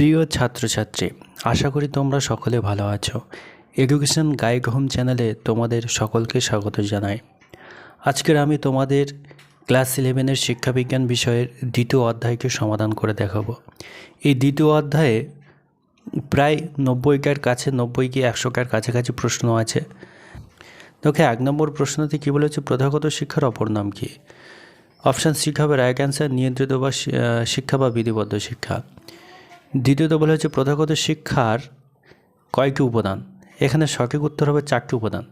প্রিয় ছাত্রছাত্রী, আশা করি তোমরা সকলে ভালো আছো। এডুকেশন গাইড হোম চ্যানেলে তোমাদের সকলকে স্বাগত জানাই। আজকের আমি তোমাদের ক্লাস ইলেভেনের শিক্ষাবিজ্ঞান বিষয়ের দ্বিতীয় অধ্যায়কে সমাধান করে দেখাবো। এই দ্বিতীয় অধ্যায়ে প্রায় নব্বইকার কাছে, নব্বই কি একশোকার কাছাকাছি প্রশ্ন আছে। তোকে এক নম্বর প্রশ্নতে কী বলেছে? প্রথাগত শিক্ষার অপর নাম কী? অপশান সি হবে রাইট অ্যান্সার নিয়ন্ত্রিত বা শিক্ষা বা বিধিবদ্ধ শিক্ষা। দ্বিতীয়ত বলা হচ্ছে প্রথাগত শিক্ষার কয়টি উপাদান? এখানে সঠিক উত্তর হবে চারটি উপাদান।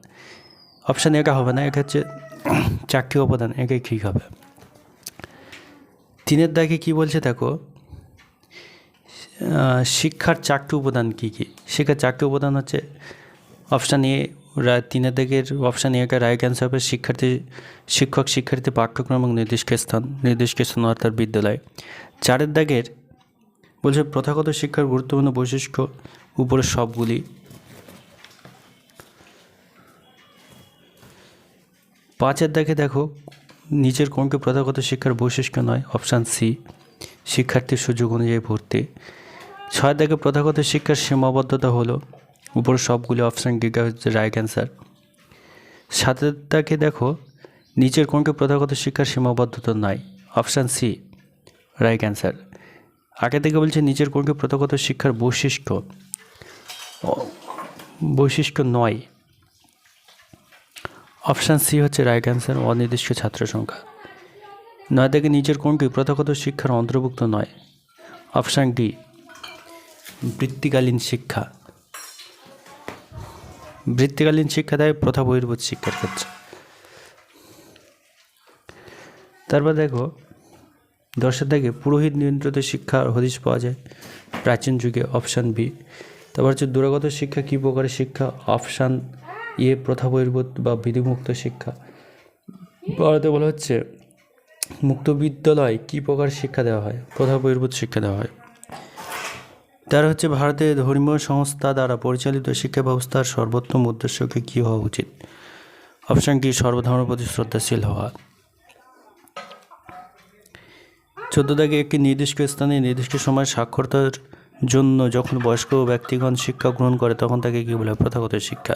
অপশান একা হবে না এটা হচ্ছে চারটি উপাদান এটাই ঠিক হবে। তিনের দাগে কি বলছে দেখো শিক্ষার চারটি উপাদান কী কী? শিক্ষার চারটি উপাদান হচ্ছে অপশান এ তিনের দিকের অপশান একটা রাইট অ্যান্সার হবে, শিক্ষার্থী, শিক্ষক, শিক্ষার্থী পাঠ্যক্রম এবং নির্দিষ্ট স্থান নির্দিষ্ট স্থান অর্থাৎ বিদ্যালয়। চারের দাগের বলছে, প্রথাগত শিক্ষার গুরুত্বপূর্ণ বৈশিষ্ট্য উপরে সবগুলি। পাঁচের দাগে দেখো, নিচের কোনটি প্রথাগত শিক্ষার বৈশিষ্ট্য নয়, অপশান সি, শিক্ষার্থীর সুযোগ অনুযায়ী ভর্তি। ছয়ের দাগে প্রথাগত শিক্ষার সীমাবদ্ধতা হলো, উপরে সবগুলি, অপশান ডিটা হচ্ছে রাইট অ্যান্সার সাতের দাগে দেখো, নিচের কোনটি প্রথাগত শিক্ষার সীমাবদ্ধতা নাই অপশান সি রাইট অ্যান্সার আগে থেকে বলছে নিচের কোনটি প্রথাগত শিক্ষার বৈশিষ্ট্য। বৈশিষ্ট্য নয়। অপশান সি হচ্ছে রাইট অ্যান্সার অনির্দিষ্ট ছাত্র সংখ্যা। নয় থেকে নিচের কোনটি প্রথাগত শিক্ষার অন্তর্ভুক্ত নয়। অপশান ডি, বৃত্তিকালীন শিক্ষা। বৃত্তিকালীন শিক্ষা দেয় প্রথা বহির্ভূত শিক্ষার ক্ষেত্রে। তারপর দেখো দশের দাগে পুরোহিত নিয়ন্ত্রিত শিক্ষা হদিশ পাওয়া যায়। প্রাচীন যুগে অপশান বি। তারপর হচ্ছে দূরাগত শিক্ষা কী প্রকারের শিক্ষা? অপশান এ, প্রথা বহির্ভূত বা বিধিমুক্ত শিক্ষা। ভারতে বলা হচ্ছে, মুক্ত বিদ্যালয় কী প্রকার শিক্ষা দেওয়া হয়? প্রথা বহির্ভূত শিক্ষা দেওয়া হয়। তার হচ্ছে ভারতের ধর্মীয় সংস্থা দ্বারা পরিচালিত শিক্ষা ব্যবস্থার সর্বোত্তম উদ্দেশ্যকে কী হওয়া উচিত? অপশান কি, সর্বধর্ম প্রতি শ্রদ্ধাশীল হওয়া। চোদ্দ দাগে একটি নির্দিষ্ট স্থানে নির্দিষ্ট সময় সাক্ষরতার জন্য যখন বয়স্ক ব্যক্তিগণ শিক্ষা গ্রহণ করে, তখন তাকে কী বলে? প্রথাগত শিক্ষা।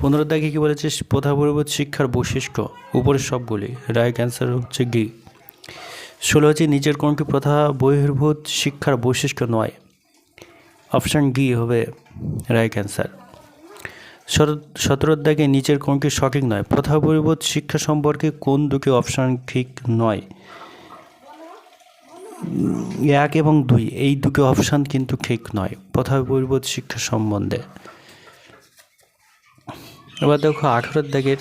পনেরো দাগে কী বলেছে? প্রথা পূর্বক শিক্ষার বৈশিষ্ট্য। উপরের সবগুলি। রাইট অ্যান্সার হচ্ছে গি। ষোলো হচ্ছে নিজের কোনটি প্রথা বহির্ভূত শিক্ষার বৈশিষ্ট্য নয়। অপশান ডি হবে রাইট অ্যান্সার। সতেরো দাগে নিচের কোনটি সঠিক নয়। প্রথা বহির্ভূত শিক্ষা সম্পর্কে কোন দুটি অপশান ঠিক নয়? এক এবং দুই, এই দুটো অপশান কিন্তু ঠিক নয়। প্রথা বহির্ভূত শিক্ষা সম্বন্ধে। এবার দেখো আঠারোর দাগের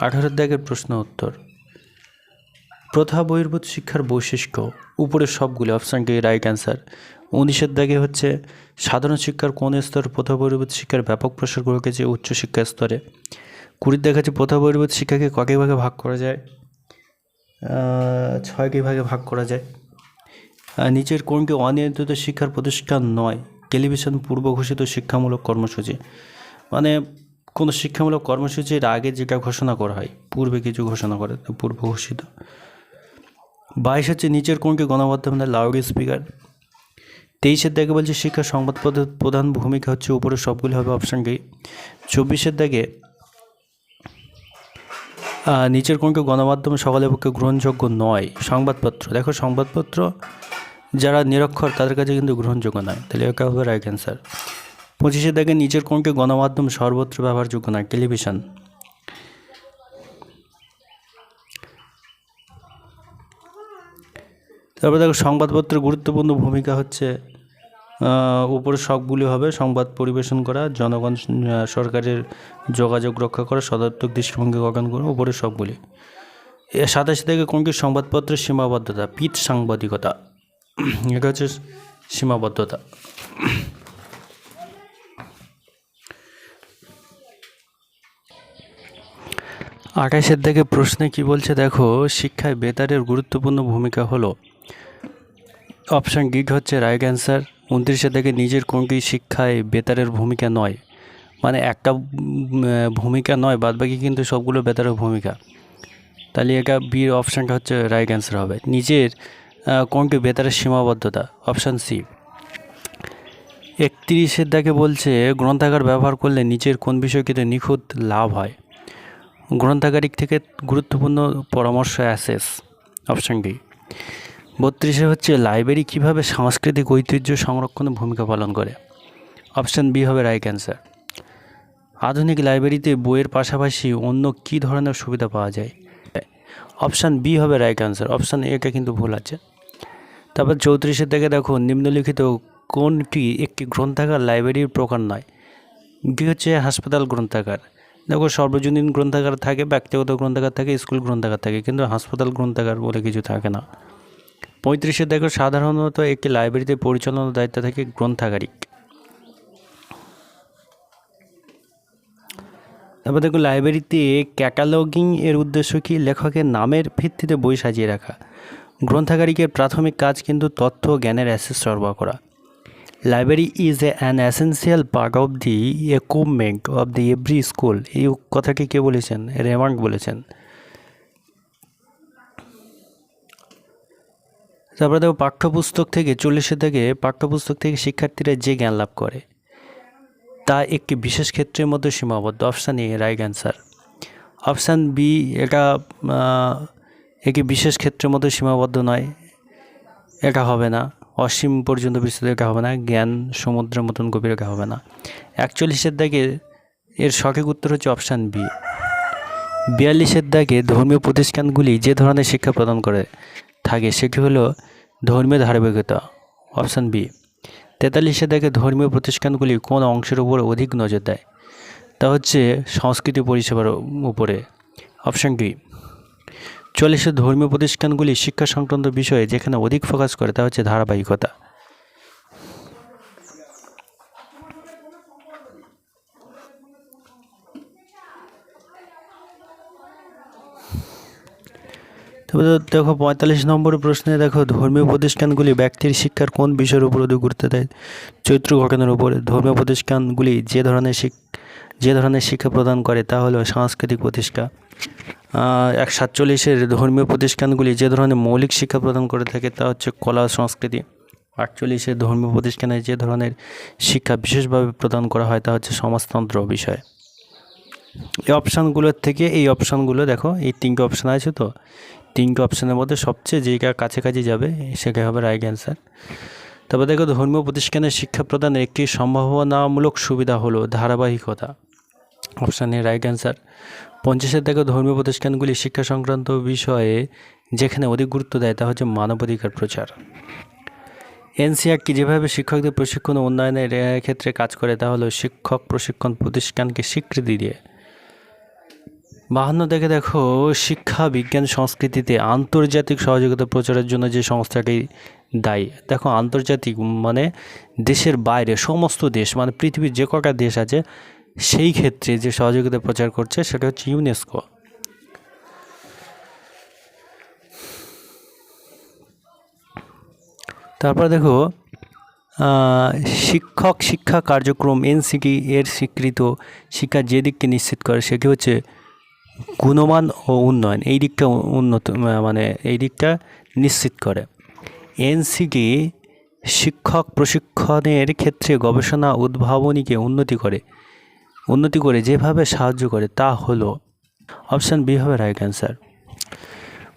আঠারোর দাগের প্রশ্ন উত্তর। প্রথা বহির্ভূত শিক্ষার বৈশিষ্ট্য উপরের সবগুলি, অপশান কে রাইট অ্যান্সার উনিশের দাগে হচ্ছে, সাধারণ শিক্ষার কোন স্তর প্রথা বহির্ভূত শিক্ষার ব্যাপক প্রসার গেছে উচ্চ শিক্ষা স্তরে? কুড়ির দেখা যাচ্ছে প্রথা বহির্ভূত শিক্ষাকে কয়েক ভাগে ভাগ করা যায়? ছয়টি ভাগে ভাগ করা যায়। নিচের কোনটি অনিয়ন্ত্রিত শিক্ষার প্রতিষ্ঠান নয়, টেলিভিশন পূর্ব ঘোষিত শিক্ষামূলক কর্মসূচি। মানে কোনো শিক্ষামূলক কর্মসূচির আগে যেটা ঘোষণা করা হয়, পূর্বে কিছু ঘোষণা করে পূর্ব ঘোষিত বাইশ হচ্ছে নিচের কোনটি গণমাধ্যমের লাউড স্পিকার তেইশের দাগে বলছে শিক্ষা সংবাদ পদ্ধ- প্রধান ভূমিকা হচ্ছে উপরে সবগুলি হবে অপশান চব্বিশের দাগে নিচের কোনটি গণমাধ্যমে সকলের পক্ষে গ্রহণযোগ্য নয়, সংবাদপত্র। দেখো সংবাদপত্র যারা নিরক্ষর, তাদের কাছে কিন্তু গ্রহণযোগ্য নয়। তাহলে এটা হবে রাইট অ্যান্সার পঁচিশে দাগে নিচের কোনটি গণমাধ্যম সর্বত্র ব্যবহারযোগ্য নয়, টেলিভিশন। তারপরে দেখো, সংবাদপত্রের গুরুত্বপূর্ণ ভূমিকা হচ্ছে উপরে সবগুলি হবে, সংবাদ পরিবেশন করা, জনগণ সরকারের যোগাযোগ রক্ষা করা সদাত্মক দৃষ্টিভঙ্গি গঠন করা, উপরে সবগুলি সাথে সাথে কোনটি সংবাদপত্রের সীমাবদ্ধতা, পিঠ সাংবাদিকতা। এটা হচ্ছে সীমাবদ্ধতা আকাশের দিকে প্রশ্নে কি বলছে, দেখো, শিক্ষায় বেতারের গুরুত্বপূর্ণ ভূমিকা হলো অপশান গিট হচ্ছে রাইট অ্যান্সার উনত্রিশের দিকে নিজের কোনটি শিক্ষায় বেতারের ভূমিকা নয়। মানে একটা ভূমিকা নয়, বাদবাকি কিন্তু সবগুলো বেতারের ভূমিকা। তাহলে এটা বির অপশানটা হচ্ছে রাইট অ্যান্সার হবে। নিজের কোনটি বেতারের সীমাবদ্ধতা? Option C. একত্রিশের দাগে বলছে, গ্রন্থাগার ব্যবহার করলে নিচের কোন বিষয়টিতে নিখুঁত লাভ হয়? গ্রন্থাগারিক থেকে গুরুত্বপূর্ণ পরামর্শ অ্যাসেস, অপশান ডি। বত্রিশে হচ্ছে, লাইব্রেরি কীভাবে সাংস্কৃতিক ঐতিহ্য সংরক্ষণে ভূমিকা পালন করে? অপশান বি হবে রাইট অ্যান্সার। আধুনিক লাইব্রেরিতে বইয়ের পাশাপাশি অন্য কী ধরনের সুবিধা পাওয়া যায়? অপশান বি হবে রাইট অ্যান্সার। অপশান এটা কিন্তু ভুল আছে। তারপর চৌত্রিশের থেকে দেখো, নিম্নলিখিত কোনটি একটি গ্রন্থাগার লাইব্রেরির প্রকার নয়? কী হচ্ছে হাসপাতাল গ্রন্থাগার। দেখো, সর্বজনীন গ্রন্থাগার থাকে, ব্যক্তিগত গ্রন্থাগার থাকে, স্কুল গ্রন্থাগার থাকে, কিন্তু হাসপাতাল গ্রন্থাগার বলে কিছু থাকে না। পঁয়ত্রিশে দেখো, সাধারণত একটি লাইব্রেরিতে পরিচালনার দায়িত্ব থাকে গ্রন্থাগারিক। তারপর দেখো, লাইব্রেরিতে ক্যাটালগিং এর উদ্দেশ্য কি? লেখকের নামের ভিত্তিতে বই সাজিয়ে রাখা। গ্রন্থাগারিকের প্রাথমিক কাজ কিন্তু তথ্য জ্ঞানের অ্যাসেস সরবরাহ করা। Library is a an essential part of the equipment of the every school. এই কথাটি কে বলেছেন? রেমার্ক বলেছেন। তারপরে দেখো, পাঠ্যপুস্তক থেকে চল্লিশের থেকে পাঠ্যপুস্তক থেকে শিক্ষার্থীরা যে জ্ঞান লাভ করে, তা একটি বিশেষ ক্ষেত্রের মধ্যে সীমাবদ্ধ। Option A, right answer. Option B, এটা একটি বিশেষ ক্ষেত্রের মধ্যে সীমাবদ্ধ নয়। এটা হবে না। অসীম পর্যন্ত বিস্তৃত এটা হবে না। জ্ঞান সমুদ্রের মতন গভীর এটা হবে না। একচল্লিশের দাগে এর সঠিক উত্তর হচ্ছে অপশান বি। বিয়াল্লিশের দাগে ধর্মীয় প্রতিষ্ঠানগুলি যে ধরনের শিক্ষা প্রদান করে থাকে, সেটি হলো ধর্মীয় ধারাবাহিকতা। Option B. তেতাল্লিশের দাগে ধর্মীয় প্রতিষ্ঠানগুলি কোন অংশের উপর অধিক নজর দেয়, তা হচ্ছে সংস্কৃতি পরিষেবার উপরে। Option D. চল্লিশে ধর্মীয় প্রতিষ্ঠানগুলি শিক্ষা সংক্রান্ত বিষয়ে যেখানে অধিক ফোকাস করে, তা হচ্ছে ধারাবাহিকতা। তবে দেখো, পঁয়তাল্লিশ নম্বর প্রশ্নে দেখো, ধর্মীয় প্রতিষ্ঠানগুলি ব্যক্তির শিক্ষার কোন বিষয়ের উপর অধিক গুরুত্ব দেয়? চৈত্র ঘটনার উপরে, ধর্মীয় প্রতিষ্ঠানগুলি যে ধরনের শিক যে ধরনের শিক্ষা প্রদান করে তা হলো সাংস্কৃতিক প্রতিষ্ঠা। এক সাতচল্লিশের ধর্মীয় প্রতিষ্ঠানগুলি যে ধরনের মৌলিক শিক্ষা প্রদান করে থাকে তা হচ্ছে কলা সংস্কৃতি। আটচল্লিশের ধর্মীয় প্রতিষ্ঠানে যে ধরনের শিক্ষা বিশেষভাবে প্রদান করা হয় তা হচ্ছে সমাজতন্ত্র বিষয়। এই অপশানগুলোর থেকে এই অপশানগুলো দেখো, এই তিনটে অপশান আছে তো? তিনটে অপশানের মধ্যে সবচেয়ে যেটা কাছাকাছি যাবে সেটা হবে রাইট অ্যান্সার তারপর দেখো, ধর্মীয় প্রতিষ্ঠানের শিক্ষা প্রদানের একটি সম্ভাবনামূলক সুবিধা হলো ধারাবাহিকতা। অপশানে রাইট অ্যান্সার পঞ্চাশের দেখো ধর্মীয় প্রতিষ্ঠানগুলি শিক্ষা সংক্রান্ত বিষয়ে যেখানে অধিক গুরুত্ব দেয় তা হচ্ছে মানবাধিকার প্রচার। এনসিআরটি যেভাবে শিক্ষকদের প্রশিক্ষণ ও উন্নয়নের ক্ষেত্রে কাজ করে তা হলো শিক্ষক প্রশিক্ষণ প্রতিষ্ঠানকে স্বীকৃতি দিয়ে। বাহান্ন দেখে দেখো, শিক্ষা, বিজ্ঞান, সংস্কৃতিতে আন্তর্জাতিক সহযোগিতা প্রচারের জন্য যে সংস্থাটি দায়ী। দেখো আন্তর্জাতিক মানে দেশের বাইরে, সমস্ত দেশ মানে পৃথিবীর যে কটা দেশ আছে সেই ক্ষেত্রে যে সহযোগিতা প্রচার করছে সেটা হচ্ছে ইউনেস্কো তারপর দেখো শিক্ষক শিক্ষা কার্যক্রম এনসিটি এর স্বীকৃত শিক্ষার যে দিককে নিশ্চিত করে সেটি হচ্ছে গুণমান ও উন্নয়ন। এই দিকটা উন্নত মানে এই দিকটা নিশ্চিত করে। এনসিটি শিক্ষক প্রশিক্ষণের ক্ষেত্রে গবেষণা উদ্ভাবনীকে উন্নতি করে। উন্নতি করে যেভাবে সাহায্য করে তা হলো অপশান বি হবে রাইট অ্যান্সার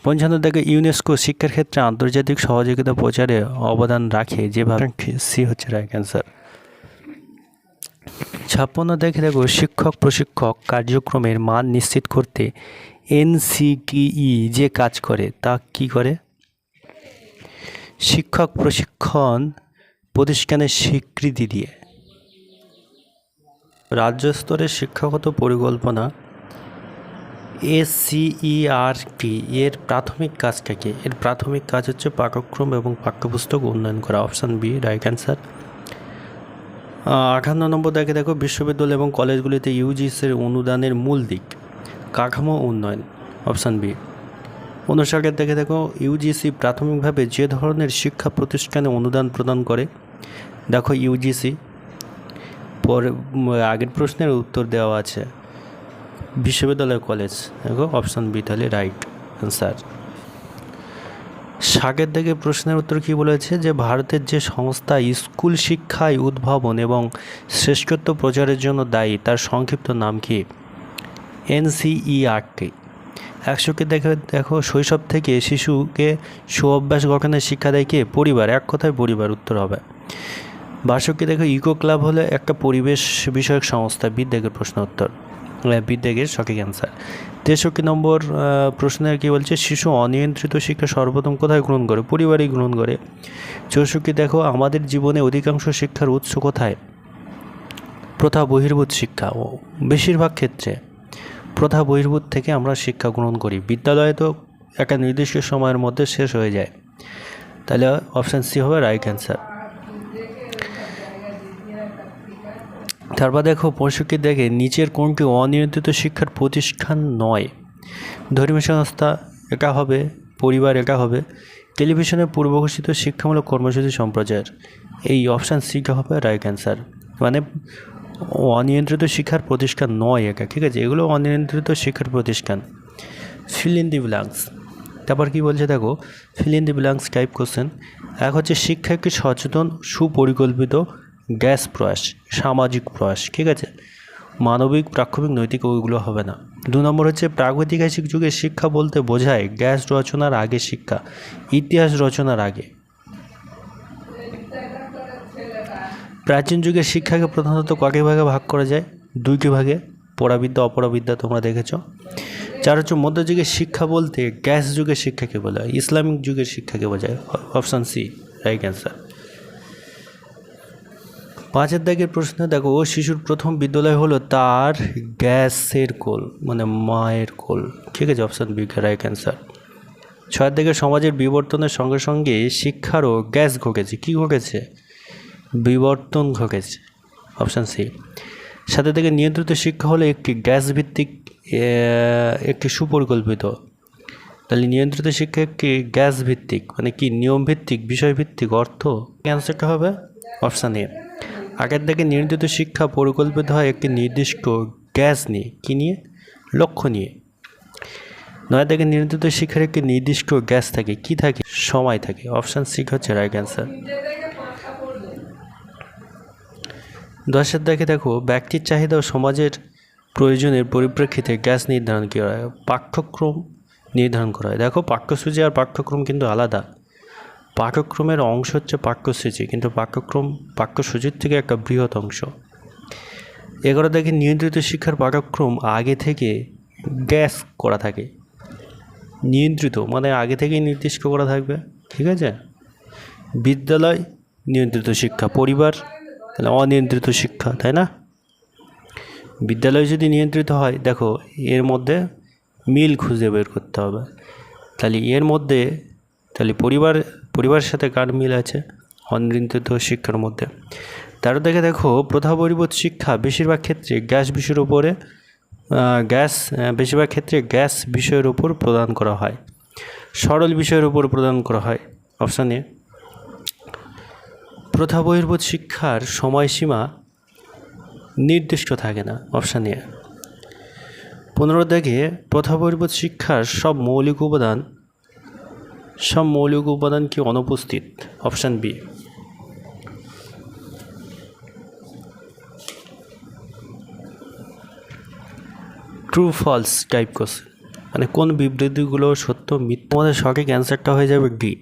পঞ্চান্ন থেকে ইউনেস্কো শিক্ষার ক্ষেত্রে আন্তর্জাতিক সহযোগিতা প্রচারে অবদান রাখে যেভাবে সি হচ্ছে রাইট অ্যান্সার ছাপ্পান্ন দেখে দেখো শিক্ষক প্রশিক্ষক কার্যক্রমের মান নিশ্চিত করতে এনসিটিই যে কাজ করে তা কি করে? শিক্ষক প্রশিক্ষণ প্রতিষ্ঠানের স্বীকৃতি দিয়ে। রাজ্য স্তরের শিক্ষাগত পরিকল্পনা এসসিইআরটি, এর প্রাথমিক কাজটা কি? এর প্রাথমিক কাজ হচ্ছে পাঠ্যক্রম এবং পাঠ্যপুস্তক উন্নয়ন করা। অপশান বি রাইট অ্যান্সার আঠান্ন নম্বর দেখে দেখো, বিশ্ববিদ্যালয় এবং কলেজগুলিতে ইউজিসির অনুদানের মূল দিক, কাঠামো উন্নয়ন। অপশান বি অনুসারের দেখে দেখো, ইউজিসি প্রাথমিকভাবে যে ধরনের শিক্ষা প্রতিষ্ঠানে অনুদান প্রদান করে, দেখো ইউজিসি। পরে আগের প্রশ্নের উত্তর দেওয়া আছে। বিশ্ববিদ্যালয় কলেজ, দেখো অপশান বি তাহলে রাইট অ্যান্সার শাকের দিকে প্রশ্নের উত্তর কী বলেছে? যে ভারতের যে সংস্থা স্কুল শিক্ষায় উদ্ভাবন এবং শ্রেষ্ঠত্ব প্রচারের জন্য দায়ী, তার সংক্ষিপ্ত নাম কি? এনসিইআরটি একশোকে দেখে, দেখো, শৈশব থেকে শিশুকে সুঅভ্যাস গঠনের শিক্ষা দেয় কে? পরিবার। এক কথায় পরিবার, উত্তর হবে। বার্ষিককে দেখো ইকো ক্লাব হলো একটা পরিবেশ বিষয়ক সংস্থা বিদ্যাগের প্রশ্ন উত্তর। বিদ্যাগের সঠিক অ্যান্সার তেষট্টি নম্বর আহ, প্রশ্নের কী বলছে শিশু অনিয়ন্ত্রিত শিক্ষা সর্বপ্রথম কোথায় গ্রহণ করে? পরিবারেই গ্রহণ করে। চৌষট্টি দেখো আমাদের জীবনে অধিকাংশ শিক্ষার উৎস কোথায়? প্রথা বহির্ভূত শিক্ষা ও বেশিরভাগ ক্ষেত্রে। প্রথা বহির্ভূত থেকে আমরা শিক্ষা গ্রহণ করি। বিদ্যালয়ে তো একটা নির্দিষ্ট সময়ের মধ্যে শেষ হয়ে যায়। তাহলে অপশান সি হবে রাইট অ্যান্সার তারপর দেখো পঁয়ষট্টি দেখে নিচের কোনটি অনিয়ন্ত্রিত শিক্ষার প্রতিষ্ঠান নয়। ধর্মীয় সংস্থা একা হবে, পরিবার একা হবে টেলিভিশনে পূর্বঘোষিত শিক্ষামূলক কর্মসূচি সম্প্রচার। এই অপশান সিটা হবে, রাইট অ্যান্সার। মানে অনিয়ন্ত্রিত শিক্ষার প্রতিষ্ঠান নয় একা, ঠিক আছে? এগুলো অনিয়ন্ত্রিত শিক্ষার প্রতিষ্ঠান। ফিল ইন দি ব্ল্যাঙ্কস তারপর কি বলছে দেখো? Fill in the blanks type question এক হচ্ছে শিক্ষা একটি সচেতন, সুপরিকল্পিত গ্যাস প্রয়াস, সামাজিক প্রয়াস, ঠিক আছে? মানবিক, প্রাক্ষবিক, নৈতিক ওইগুলো হবে না। দু নম্বর হচ্ছে প্রাগৈতিহাসিক যুগের শিক্ষা বলতে বোঝায় গ্যাস রচনার আগে শিক্ষা, ইতিহাস রচনার আগে। প্রাচীন যুগের শিক্ষাকে প্রধানত কয়েক ভাগে ভাগ করা যায়? দুইটি ভাগে, পরাবিদ্যা, অপরাবিদ্যা তোমরা দেখেছ। চার হচ্ছে মধ্যযুগের শিক্ষা বলতে গ্যাস যুগের শিক্ষাকে বলা হয় ইসলামিক যুগের শিক্ষাকে বোঝায়। Option C, right answer. পাঁচের দাগের প্রশ্ন, দেখো শিশুর প্রথম বিদ্যালয় হলো তার গ্যাসের কোল মানে মায়ের কোল। ঠিক আছে, অপশান বি রাইট অ্যান্সার। ছয়ের দিকে সমাজের বিবর্তনের সঙ্গে সঙ্গে শিক্ষারও গ্যাস ঘটেছে। কী ঘটেছে? বিবর্তন ঘটেছে। Option C. সাথে থেকে নিয়ন্ত্রিত শিক্ষা হলো একটি গ্যাস ভিত্তিক একটি সুপরিকল্পিত। তাহলে নিয়ন্ত্রিত শিক্ষা একটি গ্যাস ভিত্তিক মানে কি? নিয়ম ভিত্তিক বিষয় ভিত্তিক অর্থ ক্যান্সারটা হবে? Option A. আগের থেকে নির্দিষ্ট শিক্ষা পরিকল্পিত হয় একটি নির্দিষ্ট গ্যাস নিয়ে। কী নিয়ে? লক্ষ্য নিয়ে। নয় থেকে নির্দিষ্ট শিক্ষার একটি নির্দিষ্ট গ্যাস থাকে। কি থাকে? সময় থাকে। অপশান সি হচ্ছে রাইট অ্যান্সার দশের দেখে দেখো, ব্যক্তির চাহিদা ও সমাজের প্রয়োজনের পরিপ্রেক্ষিতে গ্যাস নির্ধারণ করা হয়? পাঠ্যক্রম নির্ধারণ করা হয়। দেখো, পাঠ্যসূচি আর পাঠ্যক্রম কিন্তু আলাদা। পাঠ্যক্রমের অংশ হচ্ছে পাঠ্যসূচি কিন্তু পাঠ্যক্রম পাঠ্যসূচির থেকে একটা বৃহৎ অংশ। এগারো দেখে নিয়ন্ত্রিত শিক্ষার পাঠ্যক্রম আগে থেকে গ্যাস করা থাকে। নিয়ন্ত্রিত মানে আগে থেকেই নির্দিষ্ট করা থাকবে, ঠিক আছে? বিদ্যালয়, নিয়ন্ত্রিত শিক্ষা। পরিবার, তাহলে অনিয়ন্ত্রিত শিক্ষা, তাই না? বিদ্যালয় যদি নিয়ন্ত্রিত হয়, দেখো, এর মধ্যে মিল খুঁজে বের করতে হবে। তাহলে এর মধ্যে, তাহলে পরিবার পরিবারের সাথে কার মিল আছে অনিয়ন্ত্রিত শিক্ষার মধ্যে। তারও দেখে দেখো, প্রথা পরিবোধ শিক্ষা বেশিরভাগ ক্ষেত্রে গ্যাস বিষয়ের উপরে গ্যাস বেশিরভাগ ক্ষেত্রে গ্যাস বিষয়ের উপর প্রদান করা হয়। সরল বিষয়ের উপর প্রদান করা হয়। অপশান এ, প্রথা বহির্ভূত শিক্ষার সময়সীমা নির্দিষ্ট থাকে না। অপশান এ, পনেরো দেখে প্রথা বহির্ভূত শিক্ষার সব মৌলিক উপাদান সব মৌলিক উপাদান কি অনুপস্থিত? Option B. True false type question মানে কোন বিবৃতিগুলো সত্য, মিথ্যা? আমাদের সঠিক অ্যান্সারটা হয়ে যাবে ডি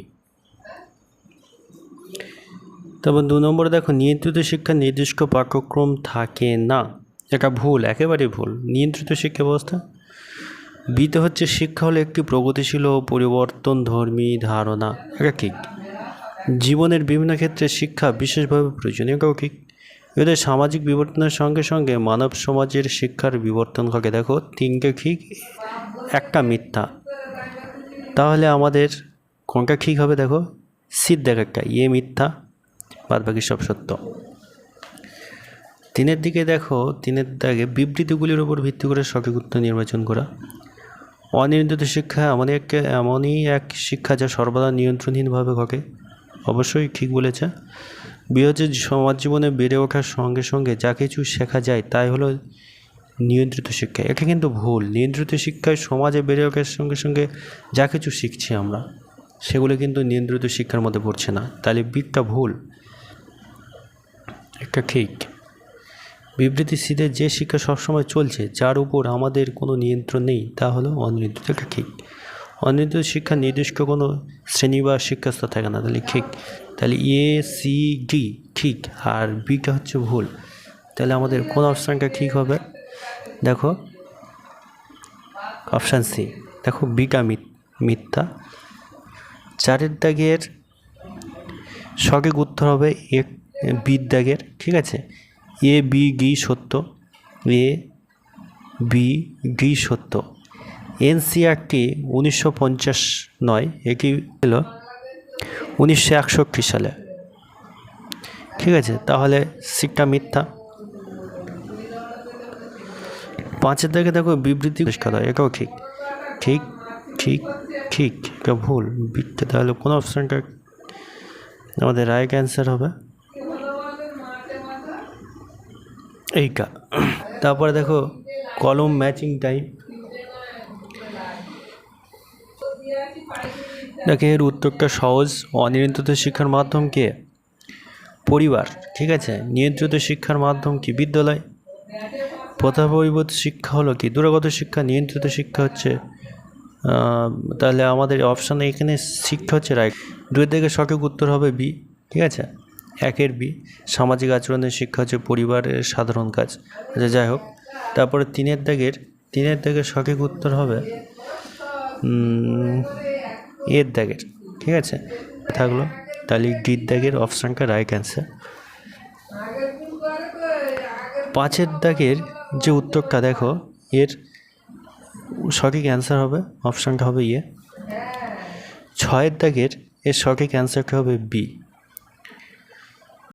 তারপর দু নম্বরে দেখো, নিয়ন্ত্রিত শিক্ষা নির্দিষ্ট পাঠ্যক্রম থাকে না। এটা ভুল, একেবারেই ভুল। নিয়ন্ত্রিত শিক্ষা ব্যবস্থা বিতে হচ্ছে শিক্ষা হলো একটি প্রগতিশীল ও পরিবর্তন ধর্মী ধারণা। এটা ঠিক জীবনের বিভিন্ন ক্ষেত্রে শিক্ষা বিশেষভাবে প্রয়োজনীয় ঠিক এদের সামাজিক বিবর্তনের সঙ্গে সঙ্গে মানব সমাজের শিক্ষার বিবর্তন ঘটে। দেখো তিনটে ঠিক, একটা মিথ্যা। তাহলে আমাদের কোনটা ঠিক হবে দেখো? সিট দেখ একটা ইয়ে মিথ্যা, বাদ বাকি সব সত্য। তিনের দিকে দেখো, তিনের দাগে বিবৃতিগুলির উপর ভিত্তি করে সঠিক উত্তর নির্বাচন করা। অনিয়ন্ত্রিত শিক্ষা এমন এক, এমনই এক শিক্ষা যা সর্বদা নিয়ন্ত্রণহীনভাবে ঘটে। অবশ্যই ঠিক বলেছে। বিয়ে সমাজ জীবনে বেড়ে ওঠার সঙ্গে সঙ্গে যা কিছু শেখা যায় তাই হলো নিয়ন্ত্রিত শিক্ষা। এটা কিন্তু ভুল। নিয়ন্ত্রিত শিক্ষায় সমাজে বেড়ে ওঠার সঙ্গে সঙ্গে যা কিছু শিখছি আমরা, সেগুলো কিন্তু নিয়ন্ত্রিত শিক্ষার মধ্যে পড়ছে না। তাহলে বিটটা ভুল। একটা ঠিক। বিবৃতি সিতে যে শিক্ষা সবসময় চলছে, যার উপর আমাদের কোনো নিয়ন্ত্রণ নেই, তা হলো অনিয়ন্ত্রিত ঠিক। অনিয়ন্ত্রিত শিক্ষা নির্দিষ্ট কোনো শ্রেণি বা শিক্ষাস্তর থাকে না, তাহলে ঠিক। তাহলে এ সি ডি ঠিক, আর বিটা হচ্ছে ভুল। তাহলে আমাদের কোন অপশানটা ঠিক হবে? দেখো, অপশান সি দেখো বিটা মিথ্যা। চারের দাগের সঠিক উত্তর হবে এক বির দাগের, ঠিক আছে? এ বি গি সত্য, এ বি গি সত্য। এনসিআরটি উনিশশো পঞ্চাশ নয় এটি হলো উনিশশো একষট্টি সালে। ঠিক আছে, তাহলে সিটটা মিথ্যা। পাঁচের দিকে দেখো বিবৃতি পরিষ্কার হয় এটাও ঠিক। ঠিক ঠিক ঠিক এটা ভুল। বিটটা তাহলে কোন অপশানটা আমাদের রাইট অ্যান্সার হবে? এইটা। তারপরে দেখো, কলম ম্যাচিং টাইম দেখে এর উত্তরটা সহজ। অনিয়ন্ত্রিত শিক্ষার মাধ্যম কে? পরিবার, ঠিক আছে? নিয়ন্ত্রিত শিক্ষার মাধ্যম কি? বিদ্যালয়। প্রথাবৈবত শিক্ষা হলো কি? দূরগত শিক্ষা, নিয়ন্ত্রিত শিক্ষা হচ্ছে তাহলে আমাদের অপশানে এখানে শিক্ষা হচ্ছে রাইট দুই থেকে সঠিক উত্তর হবে বি ঠিক আছে? একের বি। সামাজিক আচরণের শিক্ষা হচ্ছে পরিবারের সাধারণ কাজ। আচ্ছা যাই হোক। তারপরে তিনের দাগের তিনের দাগের সঠিক উত্তর হবে এর দাগের, ঠিক আছে? থাকল তাহলে ডির দাগের অপশানটা রাইট অ্যান্সার পাঁচের দাগের যে উত্তরটা দেখো, এর সঠিক অ্যান্সার হবে অপশানটা হবে ইয়ে ছয়ের দাগের এর সঠিক অ্যান্সারটা হবে বি।